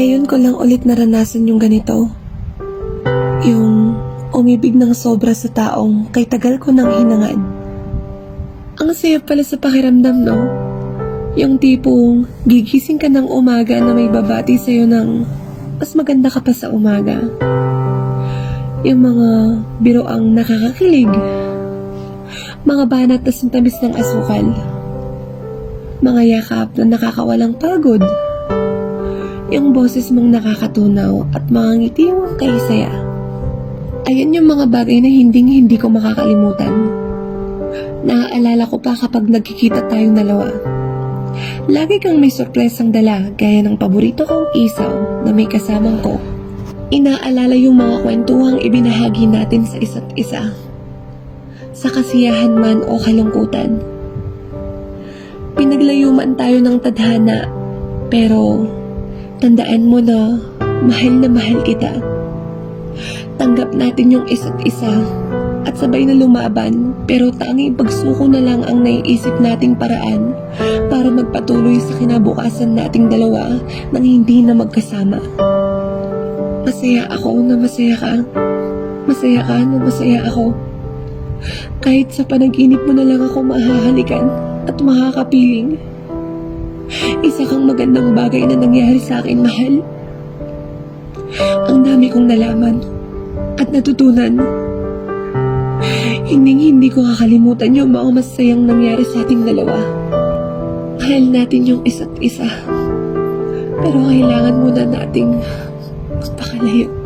Ngayon ko lang ulit naranasan yung ganito. Yung umibig ng sobra sa taong kay tagal ko nang hinangad. Ang saya pala sa pakiramdam, no? Yung tipong gigising ka ng umaga na may babati sa'yo ng mas maganda ka pa sa umaga. Yung mga biroang nakakakilig. Mga banat na sintamis ng asukal. Mga yakap na nakakawalang pagod. Yung boses mong nakakatunaw at mga ngiti mong kahisaya. Ayan yung mga bagay na hinding hindi ko makakalimutan. Naaalala ko pa kapag nagkikita tayong dalawa. Lagi kang may sorpresang dala gaya ng paborito kong isaw na may kasamang ko. Inaalala yung mga kwentuhang ibinahagi natin sa isa't isa. Sa kasiyahan man o kalungkutan. Pinaglayo man tayo ng tadhana, pero tandaan mo na mahal na mahal kita. Tanggap natin yung isa't isa at sabay na lumaban pero tanging pagsuko na lang ang naiisip nating paraan para magpatuloy sa kinabukasan nating dalawa nang hindi na magkasama. Masaya ako na masaya ka. Masaya ka na masaya ako. Kahit sa panaginip mo na lang ako mahahalikan at makakapiling. Isa kang magandang bagay na nangyari sa akin, mahal. Ang dami kong nalaman at natutunan. Hindi hindi ko kakalimutan yung mga masayang nangyari sa ating dalawa. Mahal natin yung isa't isa. Pero kailangan muna nating magpakalayo.